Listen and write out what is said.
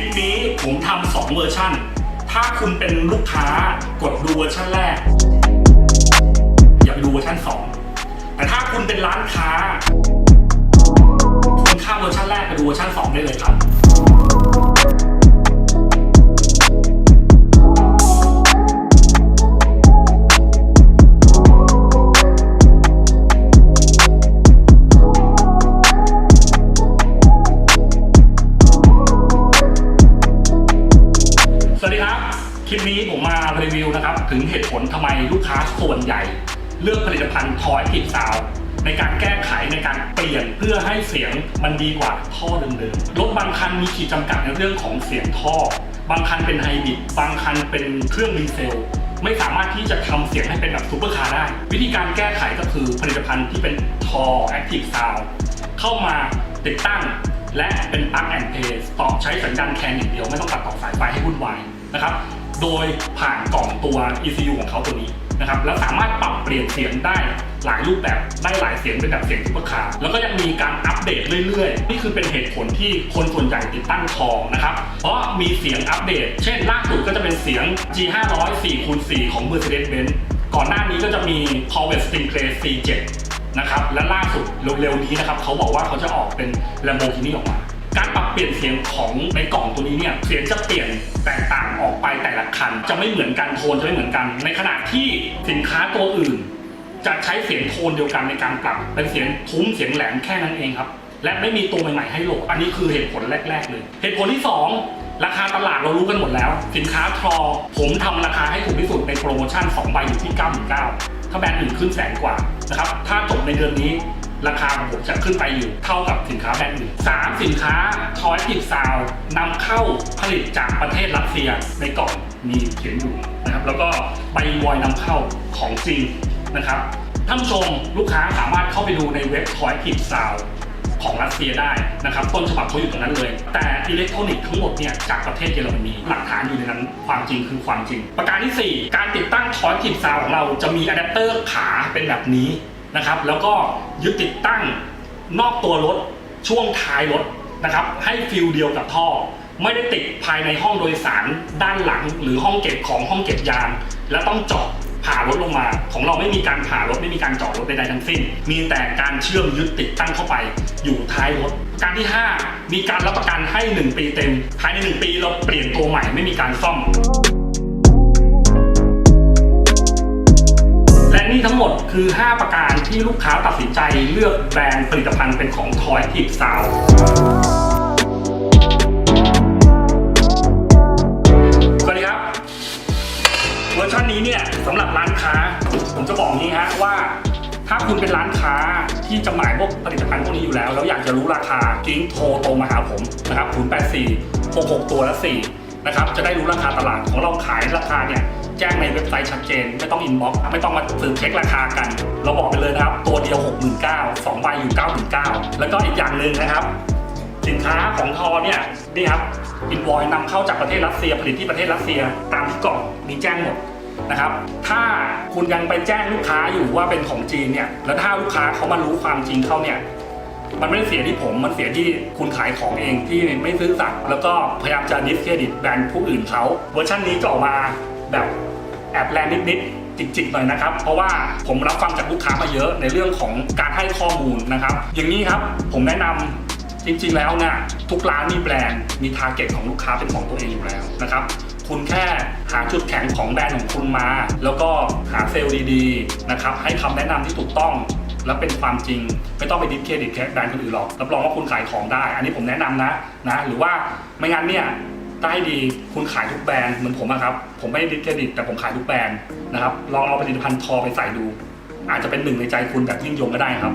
ลิปนี้ผมทำสองเวอร์ชันถ้าคุณเป็นลูกค้ากดดูเวอร์ชันแรก อย่าไปดูเวอร์ชันสองแต่ถ้าคุณเป็นร้านค้า คุณข้ามเวอร์ชันแรกไปดูเวอร์ชันสองได้เลยครับ สวัสดีครับ คลิปนี้ผมมารีวิวนะครับ ถึงเหตุผลทำไมลูกค้าส่วนใหญ่ เลือกผลิตภัณฑ์ทอยกิดซาวในการแก้ไขในการเปลี่ยนเพื่อให้เสียงมันดีกว่าท่อเดิมๆรถบางคันมีขีดจำกัดในเรื่องของเสียงท่อ บางคันเป็นไฮบริดบางคันเป็นเครื่องดีเซลไม่สามารถที่จะทำเสียงให้เป็นแบบซูเปอร์คาร์ได้ วิธีการแก้ไขก็คือผลิตภัณฑ์ที่เป็นทอแอคทีฟซาวเข้ามาติดตั้ง และเป็นปลั๊กแอนเพย์ต่อใช้สัญญาณแคนอย่างเดียว ไม่ต้องตัดต่อสายไฟให้วุ่นวาย นะครับ โดยผ่านกล่องตัว ECU ของเขาตัวนี้นะครับ แล้วสามารถปรับเปลี่ยนเสียงได้หลายรูปแบบได้หลายเสียงเป็นแบบเสียงซุปเปอร์คาร์แล้วก็ยังมีการอัปเดตเรื่อยๆ นี่คือเป็นเหตุผลที่คนส่วนใหญ่ติดตั้งทองนะครับ เพราะมีเสียงอัปเดต เช่นล่าสุดก็จะเป็นเสียง G500 4คูณ4ของ Mercedes-Benz ก่อนหน้านี้ก็จะมี Corvette Stingray C7 นะครับ และล่าสุดเร็วๆนี้นะครับเขาบอกว่าเขาจะออกเป็น Lamborghini ออกมา การปรับเปลี่ยนเสียงของในกล่องตัวนี้เนี่ยเสียงจะเปลี่ยนแตกต่างออกไปแต่ละคัน จะไม่เหมือนกันโทนจะไม่เหมือนกัน ในขณะที่สินค้าตัวอื่น จะใช้เสียงโทนเดียวกันในการปรับเป็นเสียงทุ้มเสียงแหลมแค่นั้นเองครับ และไม่มีตัวใหม่ๆให้โหลด อันนี้คือเหตุผลแรก ๆ เลย เหตุผลที่ 2ราคาตลาดเรารู้กันหมดแล้ว สินค้าทรอผมทำราคาให้ถูกที่สุดในโปรโมชั่น 2 ใบอยู่ที่ 99,000ถ้าแบรนด์อื่นขึ้นแสนกว่านะครับ ถ้าจบในเดือนนี้ ราคาของผมจะขึ้นไปอยู่เท่ากับสินค้าแบรนด์อื่นสามสินค้าทอยติดซาวนำเข้าผลิตจากประเทศรัสเซียในกล่องมีเขียนอยู่นะครับ แล้วก็ใบวอยนำเข้าของจริงนะครับท่านผู้ชมลูกค้าสามารถเข้าไปดูในเว็บทอยติดซาวของรัสเซียได้นะครับต้นฉบับเขาอยู่ตรงนั้นเลย แต่อิเล็กทรอนิกส์ทั้งหมดเนี่ยจากประเทศเยอรมนีหลักฐานอยู่ในนั้นความจริงคือความจริง ประการที่ 4 การติดตั้งทอยติดซาวของเราจะมีอะแดปเตอร์ขาเป็นแบบนี้ นะครับ แล้วก็ยึดติดตั้งนอกตัวรถช่วงท้ายรถนะครับ ให้ฟิลเดียวกับท่อ ไม่ได้ติดภายในห้องโดยสารด้านหลัง หรือห้องเก็บของห้องเก็บยางและต้องเจาะผ่ารถลงมา ของเราไม่มีการผ่ารถไม่มีการจาะรถใดๆทั้งสิ้น มีแต่การเชื่อมยึดติดตั้งเข้าไปอยู่ท้ายรถ การที่ 5 มีการรับประกันให้ 1 ปีเต็ม ภายใน 1 ปีเราเปลี่ยนตัวใหม่ไม่มีการซ่อม นี่ทั้งหมดคือ 5 ประการที่ลูกค้าตัดสินใจเลือกแบรนด์ผลิตภัณฑ์เป็นของ Toy Tip Sound สวัสดีครับ เวอร์ชันนี้เนี่ยสำหรับร้านค้า ผมจะบอกนี้ฮะว่าถ้าคุณเป็นร้านค้าที่จำหน่ายพวกผลิตภัณฑ์พวกนี้อยู่แล้ว แล้วอยากจะรู้ราคากิ้งโทรตรงมาหาผมนะครับ084 66 ตัวละ4 นะครับ จะได้รู้ราคาตลาดของเราขายราคาเนี่ยแจ้งในเว็บไซต์ชัดเจน ไม่ต้องอินบ็อกซ์ไม่ต้องมาสืบเช็คราคากัน เราบอกไปเลยนะครับ ตัวเดียว 69,000 2ใบอยู่ 99,000 แล้วก็อีกอย่างหนึ่งนะครับ สินค้าของทอเนี่ยนี่ครับอินวอยนำเข้าจากประเทศรัสเซียผลิตที่ประเทศรัสเซียตามที่กล่องมีแจ้งหมดนะครับ ถ้าคุณยังไปแจ้งลูกค้าอยู่ว่าเป็นของจีนเนี่ย แล้วถ้าลูกค้าเขามารู้ความจริงเขาเนี่ย มันไม่ได้เสียที่ผมมันเสียที่คุณขายของเองที่ไม่ซื้อสัตย์แล้วก็พยายามจะดิสเครดิตแบรนด์ผู้อื่นเขาเวอร์ชันนี้จะออกมาแบบแอบแรงนิดๆจิกๆหน่อยนะครับ เพราะว่าผมรับฟังจากลูกค้ามาเยอะในเรื่องของการให้ข้อมูลนะครับ อย่างนี้ครับผมแนะนำจริงๆแล้วเนี่ยทุกร้านมีแบรนด์มีทาร์เก็ตของลูกค้าเป็นของตัวเองอยู่แล้วนะครับ คุณแค่หาจุดแข็งของแบรนด์ของคุณมา แล้วก็หาเซลล์ดีๆนะครับให้คำแนะนำที่ถูกต้อง และเป็นความจริง ไม่ต้องไปดิสเครดิตแบรนด์คนอื่นหรอกรับรองว่าคุณขายของได้ อันนี้ผมแนะนำนะนะ หรือว่าไม่งั้นเนี่ยใต้ดีคุณขายทุกแบรนด์เหมือนผมอะครับ ผมไม่ดิสเครดิตแต่ผมขายทุกแบรนด์นะครับลองเอาผลิตภัณฑ์ทอไปใส่ดู อาจจะเป็นหนึ่งในใจคุณแบบยิ่งยงก็ได้ครับ